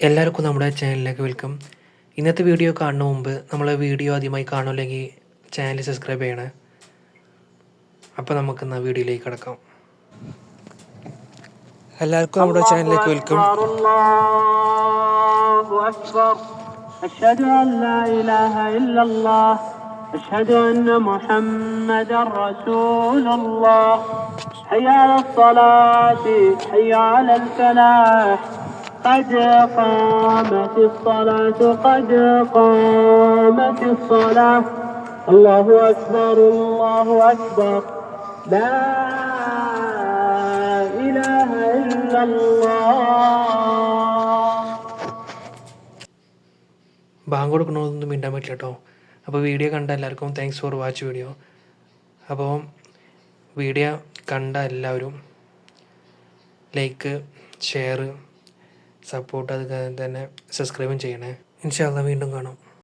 എല്ലാവർക്കും നമ്മുടെ ചാനലിലേക്ക് വെൽക്കം ഇന്നത്തെ വീഡിയോ കാണുന്ന മുമ്പ് നമ്മൾ വീഡിയോ ആദ്യമായി കാണുമല്ലെങ്കിൽ ചാനൽ സബ്സ്ക്രൈബ് ചെയ്യണേ അപ്പോൾ നമുക്ക് എന്നാൽ വീഡിയോയിലേക്ക് കിടക്കാം എല്ലാവർക്കും നമ്മുടെ ചാനലിലേക്ക് വെൽക്കം الله أكبر أشهد أن لا إله إلا الله أشهد أن محمدا رسول الله حي على الصلاة حي على الفلاح قد قامت الصلاة قد قامت الصلاة الله أكبر الله أكبر لا إله إلا الله ബാങ്ക് കൊടുക്കണമെന്നൊന്നും മിണ്ടാൻ പറ്റില്ല കേട്ടോ അപ്പോൾ വീഡിയോ കണ്ട എല്ലാവർക്കും താങ്ക്സ് ഫോർ വാച്ച് വീഡിയോ അപ്പോൾ വീഡിയോ കണ്ട എല്ലാവരും ലൈക്ക് ഷെയർ സപ്പോർട്ട് അത് തന്നെ സബ്സ്ക്രൈബും ചെയ്യണേ. ഇൻഷാല്ല വീണ്ടും കാണാം.